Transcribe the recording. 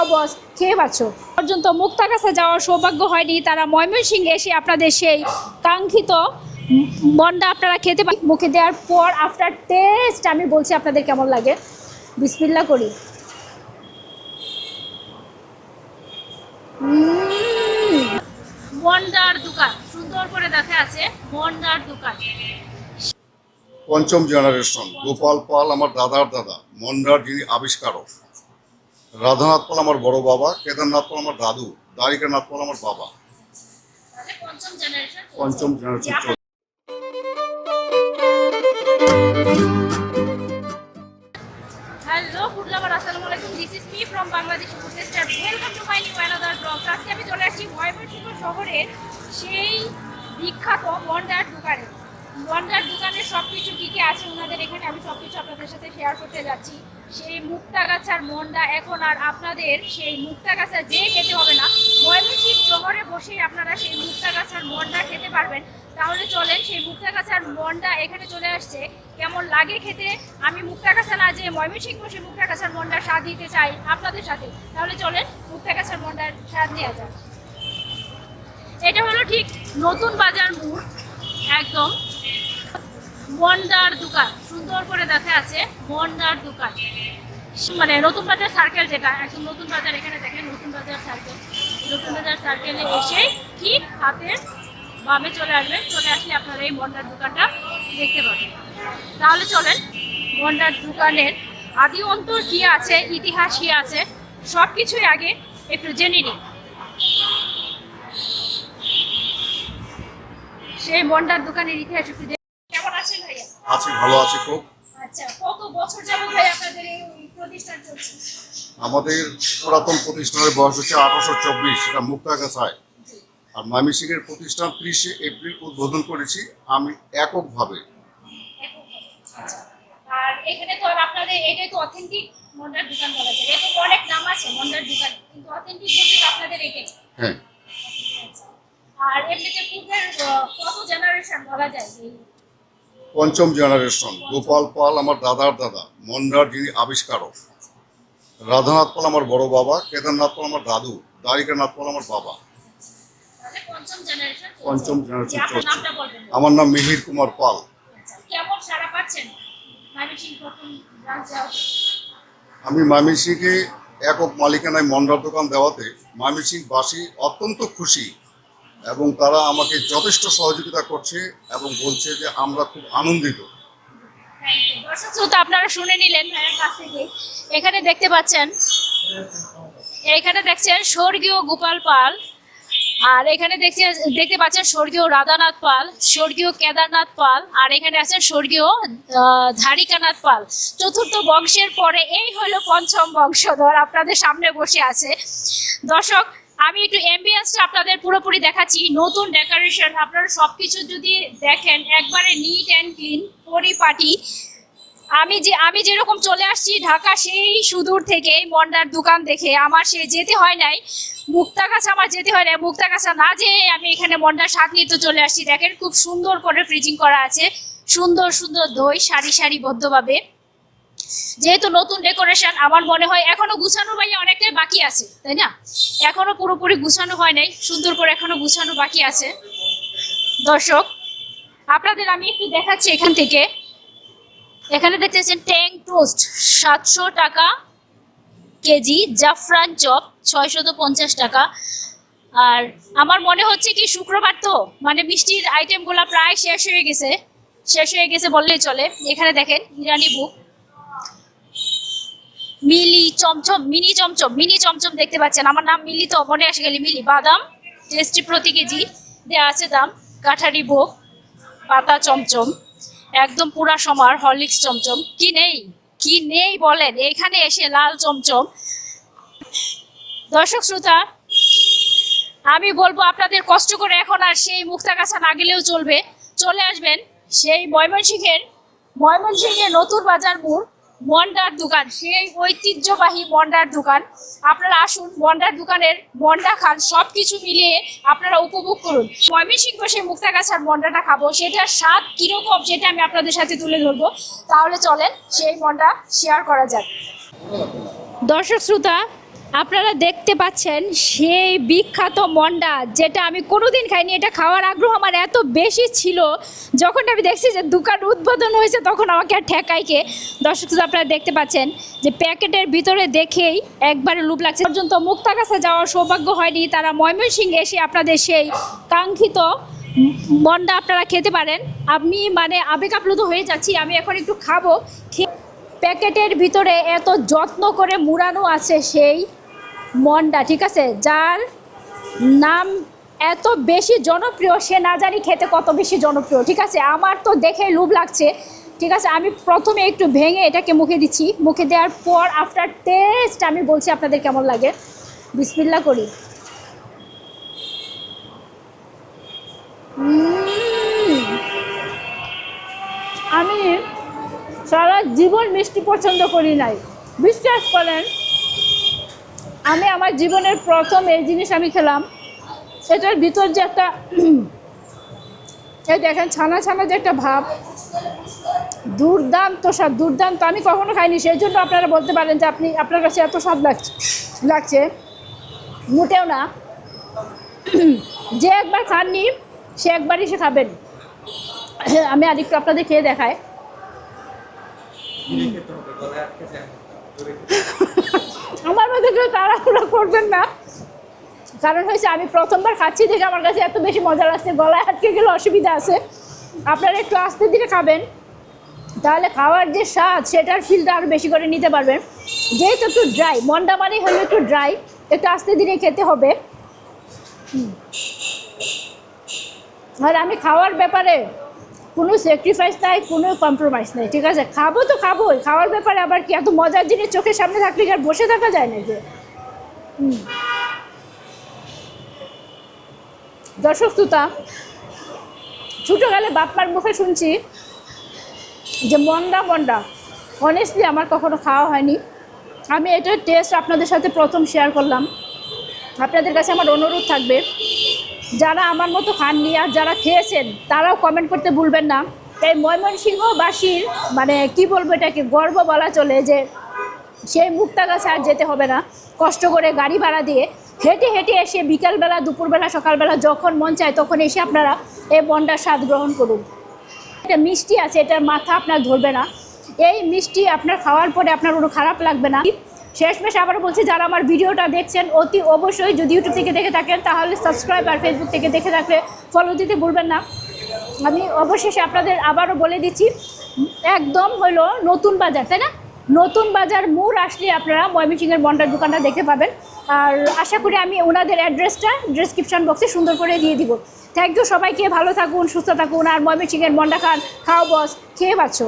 খাও বস খেয়ে পাচ্ছ পর্যন্ত মুক্তাগাছা যাওয়ার সৌভাগ্য হয়নি, তারা ময়মনসিংহে এসে আপনাদের সেই কাঙ্ক্ষিত মন্ডা আপনারা খেতে পারেন মুখে দেওয়ার পর আফটার টেস্ট আমি বলছি আপনাদের কেমন লাগে। বিসমিল্লা করি। পঞ্চম জেনারেশন গোপাল পাল, আমার দাদার দাদা, মন্ডার যিনি আবিষ্কারক। রাধানাথ পাল আমার বড় বাবা কেদারনাথ পাল আমার দাদু দ্বারিকানাথ পাল আমার বাবা। পঞ্চম জেনারেশন। হ্যালো ফুড লাভার আসসালামু আলাইকুম। This is me from Bangladesh food taster welcome to my new another blog আজকে আমি চলে আসছি ময়মনসিংহ শহরের সেই বিখ্যাত মন্ডার দোকানে। দোকানে সব কিছু কী কী আছে ওনাদের এখানে? আমি সব কিছু আপনাদের সাথে শেয়ার করতে যাচ্ছি। সেই মুক্তাগাছার মন্ডা এখন আর আপনাদের সেই মুক্তাগাছা যে খেতে হবে না। ময়মনসিংহ শহরে বসে আপনারা সেই মুক্তাগাছার মন্ডা খেতে পারবেন। তাহলে চলেন, সেই মুক্তাগাছার মন্ডা এখানে চলে আসছে। কেমন লাগে খেতে? আমি মুক্তাগাছা না যে ময়মনসিংহ বসে মুক্তা মুক্তাগাছার মন্ডার স্বাদ দিতে চাই আপনাদের সাথে। তাহলে চলেন, মুক্তাগাছার মন্ডার স্বাদ নেওয়া যাক। এটা হলো ঠিক নতুন বাজার মোড়। একদম। মন্ডার দোকান। সুন্দর করে দেখা আছে মন্ডার দোকান। মানে নতুন বাজার সার্কেল যেটা, একদম নতুন বাজার এখানে দেখেন, নতুন বাজার সার্কেল নতুন বাজার সার্কেলে এসে ঠিক হাতের বামে চলে আসবেন, চলে আসলে আপনারা এই মন্ডার দোকানটা দেখতে পাবেন। তাহলে চলেন মন্ডার দোকানের আদি অন্তর কি আছে, ইতিহাস কি আছে সব কিছুই আগে একটু জেনে নিই সেই মন্ডার দোকানের ইতিহাস একটু আছি ভালো আছি খুব। আচ্ছা কত বছর যাবত ভাই আপনাদের এই প্রতিষ্ঠান চলছে? আমাদের পুরাতন প্রতিষ্ঠানের বয়স হচ্ছে আঠারোশো চব্বিশ সেটা মুক্তাগাছায়। আর ময়মনসিংহের প্রতিষ্ঠান ত্রিশে এপ্রিল উদ্বোধন করেছি আমি এককভাবে। আচ্ছা। আর এখানে তো আপনাদের এটাই তো অথেন্টিক মন্ডার দোকান বলা যায়। অনেক নাম আছে মন্ডার দোকান কিন্তু অথেন্টিক বলতে আপনাদের এটাই। হ্যাঁ। আচ্ছা। আর এমনিতে পূর্বের কত জেনারেশন বলা যায় পঞ্চম জেনারেশন গোপাল পাল আমার দাদার দাদা মন্ডার যিনি আবিষ্কারক রাধানাথ পাল আমার বড় বাবা কেদারনাথ পাল আমার দাদু দ্বারিকানাথ পাল আমার বাবা। পঞ্চম জেনারেশন চলছে। আমার নাম মিহির কুমার পাল। আচ্ছা। আমি ময়মনসিংহে একক মালিকানায় মন্ডার দোকান দেওয়াতে ময়মনসিংহবাসী অত্যন্ত খুশি। এবং তারা আমাকে যথেষ্ট সহযোগিতা করছে এবং বলছে যে আমরা খুব আনন্দিত। আপনারা শুনে নিলেন। কাছ থেকে এখানে দেখতে পাচ্ছেন, এখানে দেখছেন স্বর্গীয় গোপাল পাল, আর এখানে দেখছে, দেখতে পাচ্ছেন স্বর্গীয় রাধানাথ পাল, স্বর্গীয় কেদারনাথ পাল, আর এখানে আছেন স্বর্গীয় ধারিকানাথ পাল। চতুর্থ বংশের পরে এই হলো পঞ্চম বংশধর আপনাদের সামনে বসে আছে। দর্শক আমি একটু এমবিএসটা আপনাদের পুরোপুরি দেখাচ্ছি। নতুন ডেকোরেশন আপনারা সবকিছু যদি দেখেন, একবারে নিট অ্যান্ড ক্লিন পরিপাটি। আমি যে, আমি যেরকম চলে আসছি ঢাকা, সেই সুদূর থেকে মন্ডার দোকান দেখে আমার সে যেতে হয় নাই। মুক্তাগাছা আমার যেতে হয় না মুক্তাগাছা না যেয়ে আমি এখানে মন্ডার স্বাদ নিয়ে তো চলে আসছি। দেখেন খুব সুন্দর করে ফ্রিজিং করা আছে। সুন্দর সুন্দর দই, সারি সারিবদ্ধভাবে যেহেতু নতুন ডেকোরেশন, আমার মনে হয় এখনও গুছানো ভাই অনেকটাই বাকি আছে, তাই না? এখনও পুরোপুরি গুছানো হয় নাই, সুন্দর করে এখনও গুছানো বাকি আছে। দর্শক, আপনাদের আমি একটু দেখাচ্ছি এখান থেকে। এখানে দেখতেছেন ট্যাং টোস্ট, সাতশো টাকা কেজি, জাফরান চপ, ছয়শত পঞ্চাশ টাকা। আর আমার মনে হচ্ছে কি শুক্রবার তো মানে মিষ্টির আইটেমগুলো প্রায় শেষ হয়ে গেছে, শেষ হয়ে গেছে বললেই চলে। এখানে দেখেন ইরানি বুক। Mini chomchom, mini chomchom mini chomchom দেখতে পাচ্ছেন। আমার নাম মিলি তো, মনে আসে গেলি মিলি। বাদাম টেস্টি প্রতি কেজি দেওয়া আছে দাম, কাঠারি ভোগ, পাতা চমচম, একদম পুরা সমার, হরলিক্স চমচম। কি নেই? কি নেই বলেন? এখানে এসে লাল চমচম। দর্শক শ্রোতা, আমি বলব আপনাদের কষ্ট করে এখন আর সেই মুক্তা কাছা না গেলেও চলবে। চলে আসবেন সেই ময়মনসিংহের ময়মনসিংহের নতুন বাজার মোড়। মন্ডার দোকান, সেই ঐতিহ্যবাহী বন্ডার দোকান। আপনারা আসুন, বন্ডার দোকানের বন্ডা খান সব কিছু মিলিয়ে আপনারা উপভোগ করুন। ময়মনসিংহ বসে মুক্তাগাছার বন্ডাটা খাব, সেটার স্বাদ কীরকম সেটা আমি আপনাদের সাথে তুলে ধরবো। তাহলে চলেন সেই বন্ডা শেয়ার করা যাক। দর্শক শ্রোতা আপনারা দেখতে পাচ্ছেন সেই বিখ্যাত মন্ডা, যেটা আমি কোনোদিন খাইনি। এটা খাওয়ার আগ্রহ আমার এত বেশি ছিল। যখন আমি দেখছি যে দোকান উদ্বোধন হয়েছে, তখন আমাকে আর ঠেকাইকে দর্শক আপনারা দেখতে পাচ্ছেন যে প্যাকেটের ভিতরে দেখেই একবারে লুপ লাগছে। পর্যন্ত মুক্তাগাছা যাওয়ার সৌভাগ্য হয়নি। তারা ময়মনসিংহে এসে আপনাদের সেই কাঙ্ক্ষিত মন্ডা আপনারা খেতে পারেন। আমি মানে আবেগ আপ্লুত হয়ে যাচ্ছি। আমি এখন একটু খাব। প্যাকেটের ভিতরে এত যত্ন করে মুড়ানো আছে সেই মন্ডা, ঠিক আছে? যার নাম এত বেশি জনপ্রিয়, সে না জানি খেতে কত বেশি জনপ্রিয়, ঠিক আছে? আমার তো দেখে লোভ লাগছে, ঠিক আছে? আমি প্রথমে একটু ভেঙে এটাকে মুখে দিচ্ছি। মুখে দেওয়ার পর আফটার টেস্ট আমি বলছি আপনাদের কেমন লাগে। বিসমিল্লা করি। আমি সারা জীবন মিষ্টি পছন্দ করি নাই। বিশ্বাস করেন আমি আমার জীবনের প্রথম এই জিনিস আমি খেলাম এটার ভিতর যে একটা এই দেখেন ছানা ছানা যে একটা ভাব, দুর্দান্ত স্বাদ, দুর্দান্ত। আমি কখনো খাইনি, সেই জন্য আপনারা বলতে পারেন যে আপনি, আপনার কাছে এত স্বাদ লাগছে লাগছে। মোটেও না। যে একবার খাননি, সে একবারই সে খাবেন। আমি আরেকটু আপনাদের খেয়ে দেখাই। আমার মধ্যে কেউ তাড়াহুড়ো করবেন না। কারণ হয়েছে, আমি প্রথমবার খাচ্ছি দেখে আমার কাছে এত বেশি মজা লাগছে, গলায় আটকে গেলে অসুবিধা আছে। আপনারা একটু আস্তে ধীরে খাবেন, তাহলে খাওয়ার যে স্বাদ, সেটার ফিলটা আরও বেশি করে নিতে পারবেন। যেহেতু একটু ড্রাই মন্ডা মানেই হলো একটু ড্রাই একটু আস্তে ধীরে খেতে হবে। আর আমি খাওয়ার ব্যাপারে কোনো স্যাক্রিফাইস নাই, কোনো কম্প্রোমাইজ নেই, ঠিক আছে? খাব তো খাবোই, খাওয়ার ব্যাপারে আবার কি এত মজার জিনিস চোখের সামনে থাকলে আর বসে থাকা যায় না যে। দর্শক শ্রোতা, ছোটোকালে বাপমার মুখে শুনছি যে মন্ডা মন্ডা অনেস্টলি আমার কখনো খাওয়া হয়নি। আমি এটার টেস্ট আপনাদের সাথে প্রথম শেয়ার করলাম। আপনাদের কাছে আমার অনুরোধ থাকবে যারা আমার মতো খাননি আর যারা খেয়েছেন, তারাও কমেন্ট করতে ভুলবেন না। তাই ময়মনসিংহবাসীর মানে কি বলব এটাকে, গর্ব বলা চলে যে সেই মুক্তাগাছে আর যেতে হবে না। কষ্ট করে গাড়ি ভাড়া দিয়ে হেঁটে হেঁটে এসে বিকালবেলা, দুপুরবেলা, সকালবেলা যখন মন চায় তখন এসে আপনারা এই বন্ডার স্বাদ গ্রহণ করুন। একটা মিষ্টি আছে এটার মাথা আপনার ধরবে না। এই মিষ্টি আপনার খাওয়ার পরে আপনার কোনো খারাপ লাগবে না। শেষমেশ আবারও বলছি, যারা আমার ভিডিওটা দেখছেন, অতি অবশ্যই যদি ইউটিউব থেকে দেখে থাকেন, তাহলে সাবস্ক্রাইব আর ফেসবুক থেকে দেখে থাকলে ফলো দিতে ভুলবেন না। আমি অবশেষে আপনাদের আবারও বলে দিচ্ছি, একদম হলো নতুন বাজার, তাই না? নতুন বাজার মোড় আসলে আপনারা ময়মনসিংহের বন্ডার দোকানটা দেখতে পাবেন। আর আশা করি আমি ওনাদের অ্যাড্রেসটা ডিসক্রিপশন বক্সে সুন্দর করে দিয়ে দিব। থ্যাংক ইউ সবাইকে, ভালো থাকুন, সুস্থ থাকুন, আর ময়মনসিংহের বন্ডা খান খাও বস, খেয়ে পাচ্ছ